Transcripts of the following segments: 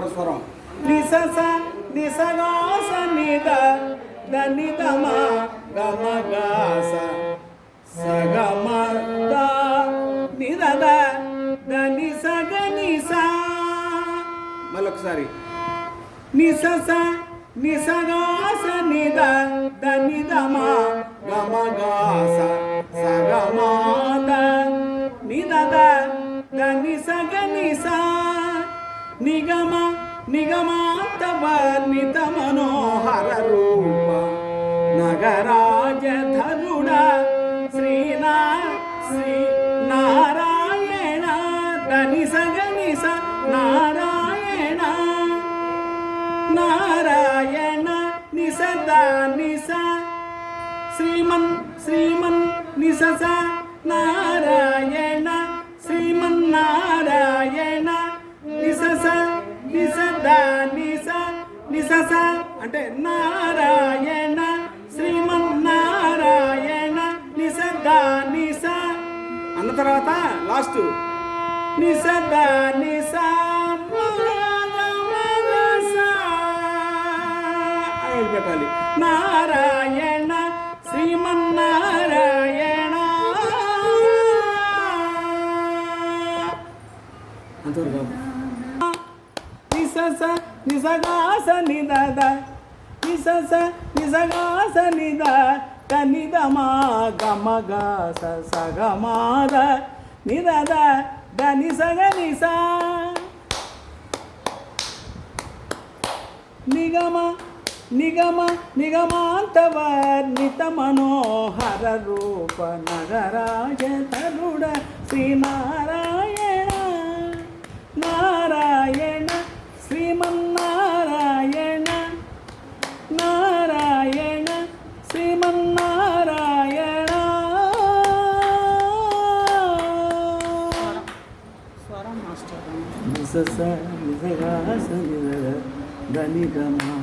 స్వర స్వరం నిసస నిసగాస నిద దనిదమ గమగాస. సగమ ద నిదద దని సగ నిస. మళ్ళొకసారి. నిసస నిసగాస నిద దనిదమ గమగాస. సగమాద నిగమ నిగమాంత వర్ణిత మనోహర రూప. నగరాజధరుడ శ్రీనా శ్రీ నారాయణ దని సగని స నారాయణ. నారాయణ నిసద నిస శ్రీమన్ శ్రీమన్ నిసస నారాయణ. సస అంటే నారాయణ శ్రీమన్నారాయణ నిసద నిస అన్న తర్వాత లాస్ట్ నిసద నిస పెట్టాలి. నారాయణ నిసస నిసగాస నిదద నిసస నిసగాస నిద కనిదమా గమగాస సగమాద నిదద దని సగ నిస నిగమ నిగమ నిగమాంతవర్ణిత మనోహర రూప నగరాజ తరుడ శ్రీనారాయణ నిసస నిసగాస నిరగ ధనిగమా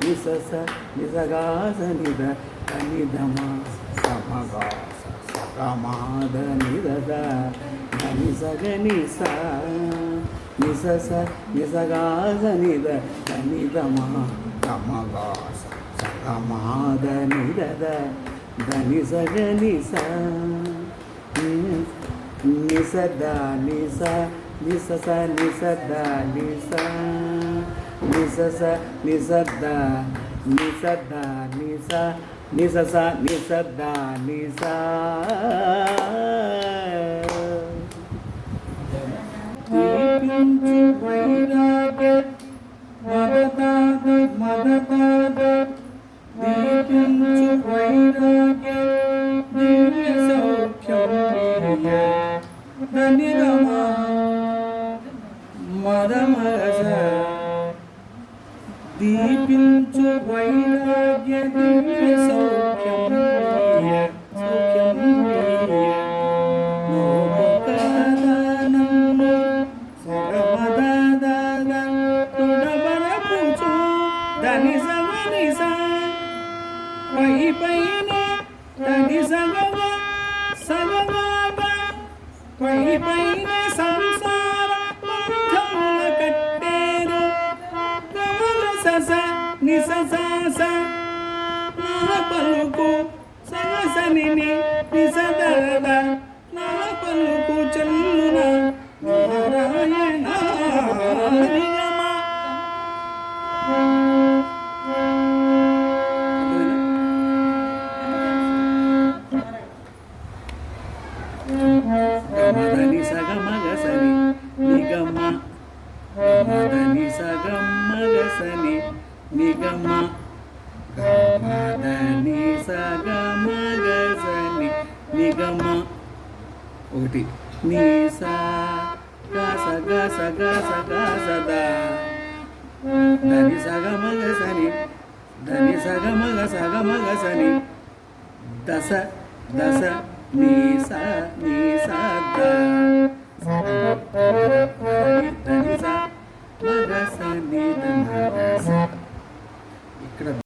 నిసస నిసగాస నిద ధనిధమ సమగాస సగమాద నిదద ధని సగ నిస నిస నిసగాస నిద ధనిధమ సమగాస సగమాద నిదద ధని సగ నిస నిసద నిస నిసస నిసద నిస నిసస నిసద నిసద నిస నిసస నిసద నిస దీపించు వైరాగ్య మదతాద మదతాద దీపించు వైరాగ్య దివ్య సౌఖ్యం ప్రియ ధనిరమా च वैराग्यदिव्यसौख्यम् నిససాస నా పలుకు సగసని నిసదరద నా పలుకు చెల్లున నారాయణ నిగమ గమదని సగమగసని నిగమ గమదని సగమగసని నిగమ గమదని సగమగసని నిగమ ఒకటి నీసా గస గస గస గసద దని సగమగసని ధని సగమగ సగమగసని దశ దశ నీస నీస ద ధని